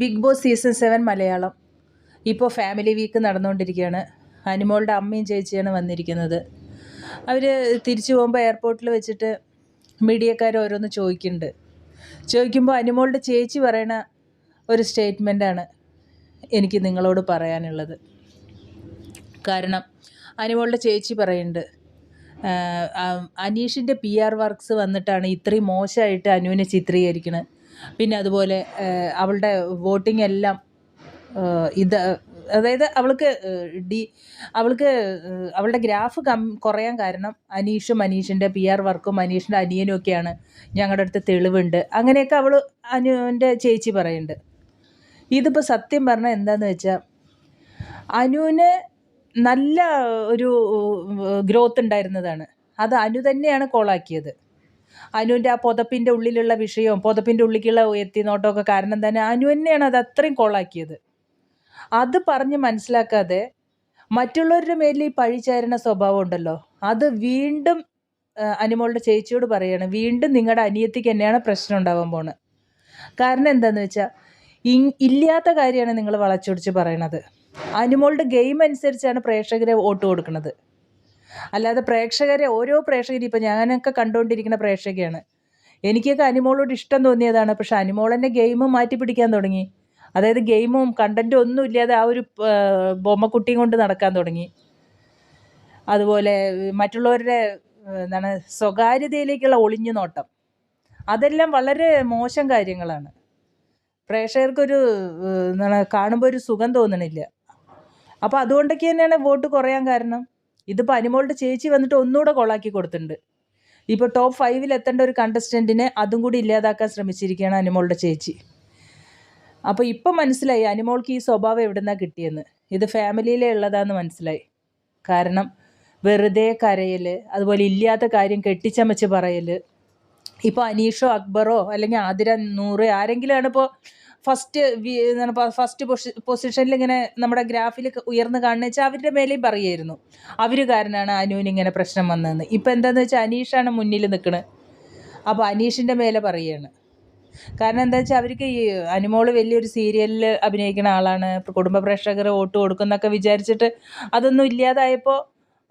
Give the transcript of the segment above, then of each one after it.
Big Boss season seven Malayalam. ഇപ്പോൾ family week നടന്നുകൊണ്ടിരിക്കുകയാണ്. അനുമോളുടെ അമ്മയും ചേച്ചിയാണ് വന്നിരിക്കുന്നത്. അവർ തിരിച്ചു പോകുമ്പോൾ എയർപോർട്ടിൽ വെച്ചിട്ട് മീഡിയക്കാർ ഓരോന്ന് ചോദിക്കുന്നുണ്ട്. ചോദിക്കുമ്പോൾ അനുമോളുടെ ചേച്ചി പറയണ ഒരു സ്റ്റേറ്റ്മെന്റാണ് എനിക്ക് നിങ്ങളോട് പറയാനുള്ളത്. കാരണം അനുമോളുടെ ചേച്ചി പറയുന്നുണ്ട് അനീഷിന്റെ പി ആർ വർക്ക്സ് വന്നിട്ടാണ് ഇത്രയും മോശമായിട്ട് അനുവിനെ ചിത്രീകരിക്കുന്നത് പിന്നെ അതുപോലെ അവളുടെ വോട്ടിംഗ് എല്ലാം ഇത് അതായത് അവൾക്ക് ഡി അവൾക്ക് അവളുടെ ഗ്രാഫ് കം കുറയാൻ കാരണം അനീഷും അനീഷിന്റെ പി ആർ വർക്കും അനീഷിന്റെ അനിയനും ഒക്കെയാണ് ഞങ്ങളുടെ അടുത്ത് തെളിവുണ്ട്. അങ്ങനെയൊക്കെ അവൾ അനുവിന്റെ ചേച്ചി പറയുന്നുണ്ട് ഇതിപ്പോൾ സത്യം പറഞ്ഞാൽ എന്താണെന്ന് വെച്ചാൽ അനുവിന് നല്ല ഒരു ഗ്രോത്ത് ഉണ്ടായിരുന്നതാണ്. അത് അനു തന്നെയാണ് കോളാക്കിയത്. അനുവിന്റെ ആ പുതപ്പിന്റെ ഉള്ളിലുള്ള വിഷയവും പുതപ്പിന്റെ ഉള്ളിലേക്കുള്ള എത്തിനോട്ടമൊക്കെ കാരണം തന്നെ അനു തന്നെയാണ് അത് അത്രയും കോളാക്കിയത്. അത് പറഞ്ഞ് മനസ്സിലാക്കാതെ മറ്റുള്ളവരുടെ മേലിൽ ഈ പഴിചാരണ സ്വഭാവം ഉണ്ടല്ലോ. അത് വീണ്ടും അനുമോളുടെ ചേച്ചിയോട് പറയാണ് വീണ്ടും നിങ്ങളുടെ അനിയത്തിക്ക് തന്നെയാണ് പ്രശ്നം ഉണ്ടാവാൻ പോണത് കാരണം എന്താണെന്ന് വെച്ചാൽ ഇല്ലാത്ത കാര്യമാണ് നിങ്ങൾ വളച്ചൊടിച്ച് പറയണത്. അനുമോളുടെ ഗെയിം അനുസരിച്ചാണ് പ്രേക്ഷകരെ വോട്ട് കൊടുക്കുന്നത് അല്ലാതെ പ്രേക്ഷകരെ ഓരോ പ്രേക്ഷകരും ഇപ്പം ഞാനൊക്കെ കണ്ടുകൊണ്ടിരിക്കുന്ന പ്രേക്ഷകയാണ്. എനിക്കൊക്കെ അനിമോളോട് ഇഷ്ടം തോന്നിയതാണ്. പക്ഷെ അനിമോളെന്നെ ഗെയിം മാറ്റി പിടിക്കാൻ തുടങ്ങി. അതായത് ഗെയിമും കണ്ടന്റും ഒന്നും ഇല്ലാതെ ആ ഒരു ബൊമ്മക്കുട്ടിയും കൊണ്ട് നടക്കാൻ തുടങ്ങി. അതുപോലെ മറ്റുള്ളവരുടെ എന്താണ് സ്വകാര്യതയിലേക്കുള്ള ഒളിഞ്ഞു നോട്ടം അതെല്ലാം വളരെ മോശം കാര്യങ്ങളാണ്. പ്രേക്ഷകർക്കൊരു എന്താണ് കാണുമ്പോൾ ഒരു സുഖം തോന്നണില്ല. അപ്പോൾ അതുകൊണ്ടൊക്കെ തന്നെയാണ് വോട്ട് കുറയാൻ കാരണം? ഇതിപ്പോൾ അനുമോളുടെ ചേച്ചി വന്നിട്ട് ഒന്നുകൂടെ കോളാക്കി കൊടുത്തിട്ടുണ്ട്. ഇപ്പോൾ ടോപ്പ് ഫൈവിൽ എത്തേണ്ട ഒരു കണ്ടസ്റ്റന്റിനെ അതും കൂടി ഇല്ലാതാക്കാൻ ശ്രമിച്ചിരിക്കുകയാണ് അനുമോളുടെ ചേച്ചി. അപ്പോൾ ഇപ്പം മനസ്സിലായി അനുമോൾക്ക് ഈ സ്വഭാവം എവിടുന്നാണ് കിട്ടിയെന്ന്. ഇത് ഫാമിലിയിലേ ഉള്ളതാന്ന് മനസ്സിലായി. കാരണം വെറുതെ കരയൽ അതുപോലെ ഇല്ലാത്ത കാര്യം കെട്ടിച്ചമച്ച് പറയൽ ഇപ്പോൾ അനീഷോ അക്ബറോ അല്ലെങ്കിൽ ആതിര നൂറ് ആരെങ്കിലുമാണ് ഇപ്പോൾ ഫസ്റ്റ് എന്താണ് ഫസ്റ്റ് പൊസിഷനിൽ ഇങ്ങനെ നമ്മുടെ ഗ്രാഫിൽ ഉയർന്നു കാണുന്ന വെച്ചാൽ അവരുടെ മേലെയും പറയുമായിരുന്നു അവർ കാരനാണ് അനുവിന് ഇങ്ങനെ പ്രശ്നം വന്നതെന്ന്. ഇപ്പം എന്താണെന്ന് വെച്ചാൽ അനീഷാണ് മുന്നിൽ നിൽക്കുന്നത് അപ്പോൾ അനീഷിന്റെ മേലെ പറയുകയാണ് കാരണം എന്താ വെച്ചാൽ അവർക്ക് ഈ അനുമോൾ വലിയൊരു സീരിയലിൽ അഭിനയിക്കുന്ന ആളാണ്. കുടുംബ പ്രേക്ഷകർ വോട്ട് കൊടുക്കുന്നൊക്കെ വിചാരിച്ചിട്ട് അതൊന്നും ഇല്ലാതായപ്പോൾ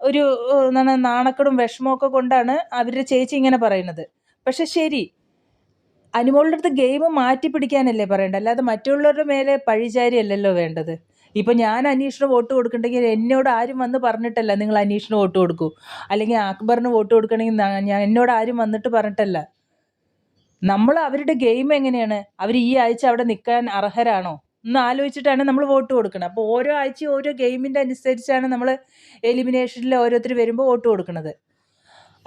ഒരു എന്താണ് നാണക്കേടും വിഷമമൊക്കെ കൊണ്ടാണ് അവരുടെ ചേച്ചി ഇങ്ങനെ പറയുന്നത്. പക്ഷെ ശരി അനുമോളുടെ അടുത്ത് ഗെയിം മാറ്റി പിടിക്കാനല്ലേ പറയേണ്ടത് അല്ലാതെ മറ്റുള്ളവരുടെ മേലെ പഴിചാരി അല്ലല്ലോ വേണ്ടത്. ഇപ്പം ഞാൻ അനീഷിന് വോട്ട് കൊടുക്കണ്ടെങ്കിൽ എന്നോട് ആരും വന്ന് പറഞ്ഞിട്ടല്ല നിങ്ങൾ അനീഷിന് വോട്ട് കൊടുക്കൂ. അല്ലെങ്കിൽ അക്ബറിന് വോട്ട് കൊടുക്കണമെങ്കിൽ ഞാൻ എന്നോട് ആരും വന്നിട്ട് പറഞ്ഞിട്ടല്ല. നമ്മൾ അവരുടെ ഗെയിം എങ്ങനെയാണ്? അവർ ഈ ആഴ്ച അവിടെ നിൽക്കാൻ അർഹരാണോ? ഒന്ന് ആലോചിച്ചിട്ടാണ് നമ്മൾ വോട്ട് കൊടുക്കുന്നത് അപ്പോൾ ഓരോ ആഴ്ചയും ഓരോ ഗെയിമിന്റെ അനുസരിച്ചാണ് നമ്മൾ എലിമിനേഷനിൽ ഓരോരുത്തർ വരുമ്പോൾ വോട്ട് കൊടുക്കുന്നത്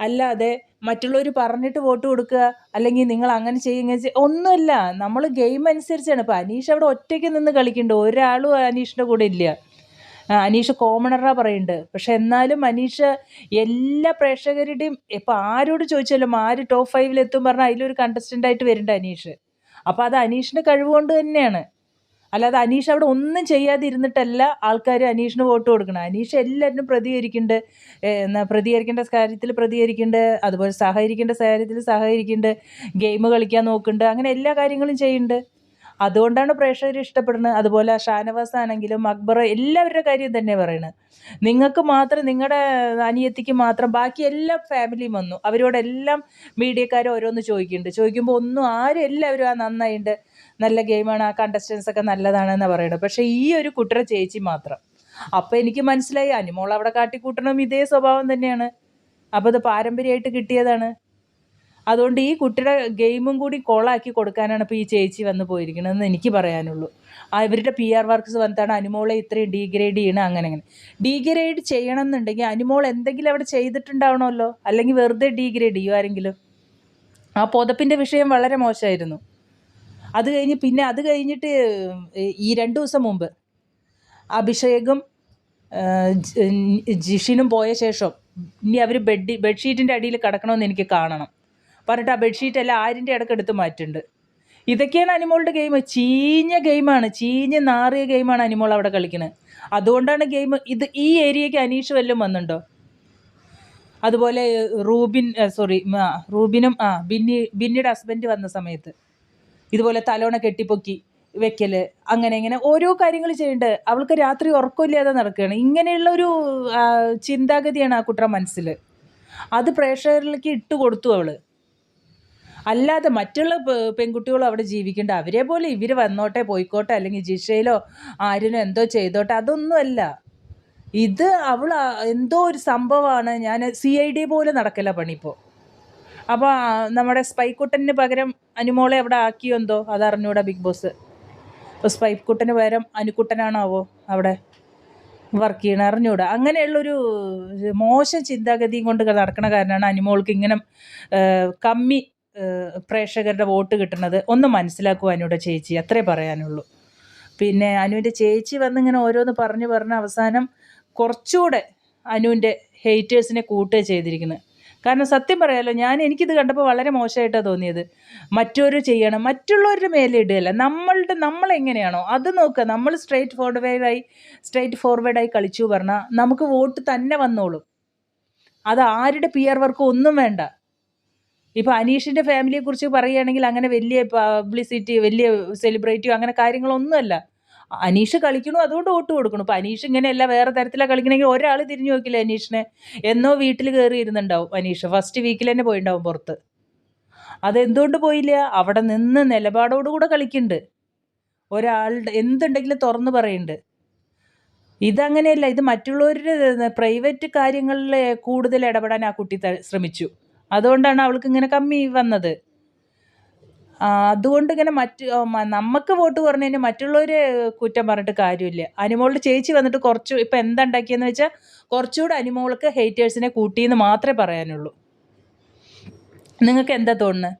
അല്ലാതെ മറ്റുള്ളവർ പറഞ്ഞിട്ട് വോട്ട് കൊടുക്കുക അല്ലെങ്കിൽ നിങ്ങൾ അങ്ങനെ ചെയ്യുക ചെയ്യ- ഒന്നുമില്ല. നമ്മൾ ഗെയിം അനുസരിച്ചാണ്. ഇപ്പോൾ അനീഷ് അവിടെ ഒറ്റയ്ക്ക് നിന്ന് കളിക്കുന്നുണ്ട് ഒരാളും അനീഷിന്റെ കൂടെ ഇല്ല. അനീഷ് കോമണറാ പറയുന്നുണ്ട് പക്ഷെ എന്നാലും അനീഷ് എല്ലാ പ്രേക്ഷകരുടെയും ഇപ്പം ആരോട് ചോദിച്ചാലും ആര് ടോപ്പ് ഫൈവിൽ എത്തും പറഞ്ഞാൽ അതിലൊരു കണ്ടസ്റ്റന്റായിട്ട് വരുന്നുണ്ട് അനീഷ്. അപ്പോൾ അത് അനീഷിന്റെ കഴിവുകൊണ്ട് തന്നെയാണ്. അല്ലാതെ അനീഷ് അവിടെ ഒന്നും ചെയ്യാതിരുന്നിട്ടല്ല ആൾക്കാർ അനീഷിന് വോട്ട് കൊടുക്കണം. അനീഷ് എല്ലാവരും പ്രതികരിക്കുന്നുണ്ട്. എന്നാ പ്രതികരിക്കേണ്ട കാര്യത്തിൽ പ്രതികരിക്കുന്നുണ്ട്. അതുപോലെ സഹകരിക്കേണ്ട കാര്യത്തിൽ സഹകരിക്കുന്നുണ്ട്. ഗെയിം കളിക്കാൻ നോക്കുന്നുണ്ട്. അങ്ങനെ എല്ലാ കാര്യങ്ങളും ചെയ്യുന്നുണ്ട്. അതുകൊണ്ടാണ് പ്രേക്ഷകർ ഇഷ്ടപ്പെടുന്നത്. അതുപോലെ ഷാനവാസ് ആണെങ്കിലും അക്ബർ എല്ലാവരുടെ കാര്യം തന്നെ പറയണത് നിങ്ങൾക്ക് മാത്രം നിങ്ങളുടെ അനിയത്തിക്ക് മാത്രം ബാക്കി എല്ലാ ഫാമിലിയും വന്നു. അവരോടെല്ലാം മീഡിയക്കാർ ഓരോന്ന് ചോദിക്കുന്നുണ്ട്. ചോദിക്കുമ്പോൾ ഒന്നും ആരും എല്ലാവരും ആ നന്നായിട്ടുണ്ട് നല്ല ഗെയിമാണ് ആ കണ്ടസ്റ്റൻസ് ഒക്കെ നല്ലതാണെന്ന് പറയുന്നത് പക്ഷെ ഈ ഒരു കുട്ടറ ചേച്ചി മാത്രം. അപ്പോൾ എനിക്ക് മനസ്സിലായി അനുമോൾ അവിടെ കാട്ടിക്കൂട്ടണം ഇതേ സ്വഭാവം തന്നെയാണ്. അപ്പോൾ അത് പാരമ്പര്യമായിട്ട് കിട്ടിയതാണ്. അതുകൊണ്ട് ഈ കുട്ടിയുടെ ഗെയിമും കൂടി കോളാക്കി കൊടുക്കാനാണ് ഇപ്പോൾ ഈ ചേച്ചി വന്ന് പോയിരിക്കണമെന്ന് എനിക്ക് പറയാനുള്ളൂ. ആ ഇവരുടെ പി ആർ വർക്ക്സ് വന്നിട്ടാണ് അനുമോളെ ഇത്രയും ഡീഗ്രേഡ് ചെയ്യണം അങ്ങനെ അങ്ങനെ. ഡീഗ്രേഡ് ചെയ്യണം എന്നുണ്ടെങ്കിൽ അനുമോൾ എന്തെങ്കിലും അവിടെ ചെയ്തിട്ടുണ്ടാവണമല്ലോ? അല്ലെങ്കിൽ വെറുതെ ഡീഗ്രേഡ് ചെയ്യുമായിരെങ്കിലും ആ പുതപ്പിന്റെ വിഷയം വളരെ മോശമായിരുന്നു. അത് കഴിഞ്ഞ് പിന്നെ അത് കഴിഞ്ഞിട്ട് ഈ രണ്ട് ദിവസം മുമ്പ് അഭിഷേകും ജിഷിനും പോയ ശേഷം ഇനി അവർ ബെഡ് ബെഡ്ഷീറ്റിന്റെ അടിയിൽ കിടക്കണമെന്ന് എനിക്ക് കാണണം. പറഞ്ഞിട്ട് ആ ബെഡ്ഷീറ്റ് എല്ലാം ആരിന്റെ ഇടയ്ക്ക് എടുത്ത് മാറ്റുന്നുണ്ട് ഇതൊക്കെയാണ് അനിമോളുടെ ഗെയിം ചീഞ്ഞ ഗെയിമാണ് ചീഞ്ഞ നാറിയ ഗെയിമാണ് അനിമോൾ അവിടെ കളിക്കുന്നത് അതുകൊണ്ടാണ് ഗെയിം ഇത് ഈ ഏരിയയ്ക്ക് അനീഷ് വല്ലതും വന്നിട്ടുണ്ടോ? അതുപോലെ റൂബിൻ സോറി റൂബിനും ആ ബിന്നി ബിന്നിയുടെ ഹസ്ബൻഡ് വന്ന സമയത്ത്. ഇതുപോലെ തലോണ കെട്ടിപ്പൊക്കി വെക്കൽ അങ്ങനെ ഇങ്ങനെ ഓരോ കാര്യങ്ങൾ ചെയ്യേണ്ടത് അവൾക്ക് രാത്രി ഉറക്കമില്ലാതെ നടക്കുകയാണ്. ഇങ്ങനെയുള്ള ഒരു ചിന്താഗതിയാണ് ആ കുട്ടിയുടെ മനസ്സിൽ അത് പ്രേക്ഷകരിലേക്ക് ഇട്ട് കൊടുത്തു അവൾ അല്ലാതെ മറ്റുള്ള പെൺകുട്ടികളും അവിടെ ജീവിക്കേണ്ട. അവരെ പോലെ ഇവർ വന്നോട്ടെ പോയിക്കോട്ടെ അല്ലെങ്കിൽ ജിഷയിലോ ആരിനോ എന്തോ ചെയ്തോട്ടെ അതൊന്നുമല്ല. ഇത് അവൾ എന്തോ ഒരു സംഭവമാണ്. ഞാൻ സി ഐ ഡി പോലെ നടക്കല പണി ഇപ്പോൾ അപ്പോൾ നമ്മുടെ സ്പൈക്കുട്ടന് പകരം അനുമോളെ അവിടെ ആക്കിയോ എന്തോ? അതറിഞ്ഞൂടാ ബിഗ് ബോസ്. അപ്പോൾ സ്പൈക്കുട്ടന് പകരം അനുക്കുട്ടനാണാവോ അവിടെ വർക്ക് ചെയ്യണ? അറിഞ്ഞൂടാ. അങ്ങനെയുള്ളൊരു മോശം ചിന്താഗതിയും കൊണ്ട് നടക്കണ കാരണമാണ് അനുമോൾക്ക് ഇങ്ങനെ കമ്മി പ്രേക്ഷകരുടെ വോട്ട് കിട്ടുന്നത്. ഒന്ന് മനസ്സിലാക്കുക അനുയുടെ ചേച്ചി അത്രേ പറയാനുള്ളൂ. പിന്നെ അനുവിന്റെ ചേച്ചി വന്നിങ്ങനെ ഓരോന്ന് പറഞ്ഞ് പറഞ്ഞ് അവസാനം കുറച്ചുകൂടെ അനുവിന്റെ ഹേറ്റേഴ്സിനെ കൂട്ടുക ചെയ്തിരിക്കുന്നത്. കാരണം സത്യം പറയാലോ ഞാൻ എനിക്കിത് കണ്ടപ്പോൾ വളരെ മോശമായിട്ടാണ് തോന്നിയത്. മറ്റൊരു ചെയ്യണം മറ്റുള്ളവരുടെ മേലെ ഇടുകയല്ല. നമ്മളുടെ നമ്മളെങ്ങനെയാണോ അത് നോക്കുക നമ്മൾ സ്ട്രേറ്റ് ഫോർവേഡായി സ്ട്രേറ്റ് ഫോർവേഡായി കളിച്ചു പറഞ്ഞാൽ നമുക്ക് വോട്ട് തന്നെ വന്നോളും. അത് ആരുടെ പി ആർ വർക്കും ഒന്നും വേണ്ട. ഇപ്പോൾ അനീഷിന്റെ ഫാമിലിയെക്കുറിച്ച് പറയുകയാണെങ്കിൽ അങ്ങനെ വലിയ പബ്ലിസിറ്റി വലിയ സെലിബ്രിറ്റിയോ അങ്ങനെ കാര്യങ്ങളൊന്നുമല്ല. അനീഷ് കളിക്കണു അതുകൊണ്ട് വോട്ട് കൊടുക്കണു. ഇപ്പോൾ അനീഷ് ഇങ്ങനെയല്ല വേറെ തരത്തിലാണ് കളിക്കണമെങ്കിൽ ഒരാൾ തിരിഞ്ഞു നോക്കില്ല അനീഷിനെ? എന്നോ വീട്ടിൽ കയറി ഇരുന്നുണ്ടാവും അനീഷ്. ഫസ്റ്റ് വീക്കിൽ തന്നെ പോയിണ്ടാവും പുറത്ത്. അതെന്തുകൊണ്ട് പോയില്ല? അവിടെ നിന്ന് നിലപാടോടുകൂടെ കളിക്കുന്നുണ്ട് ഒരാളുടെ എന്തുണ്ടെങ്കിലും തുറന്ന് പറയുന്നുണ്ട് ഇതങ്ങനെയല്ല ഇത് മറ്റുള്ളവരുടെ പ്രൈവറ്റ് കാര്യങ്ങളിൽ കൂടുതൽ ഇടപെടാൻ ആ കുട്ടി ശ്രമിച്ചു. അതുകൊണ്ടാണ് അവൾക്ക് ഇങ്ങനെ കമ്മി വന്നത്. അതുകൊണ്ട് ഇങ്ങനെ മറ്റ് നമുക്ക് വോട്ട് കുറഞ്ഞതിന് മറ്റുള്ളവരെ കുറ്റം പറഞ്ഞിട്ട് കാര്യമില്ല. അനുമോളുടെ ചേച്ചി വന്നിട്ട് കുറച്ച് ഇപ്പം എന്താ ഉണ്ടാക്കിയെന്ന് വെച്ചാൽ കുറച്ചുകൂടെ അനുമോൾക്ക് ഹേറ്റേഴ്സിനെ കൂട്ടിയെന്ന് മാത്രമേ പറയാനുള്ളൂ. നിങ്ങൾക്ക് എന്താ തോന്നുന്നത്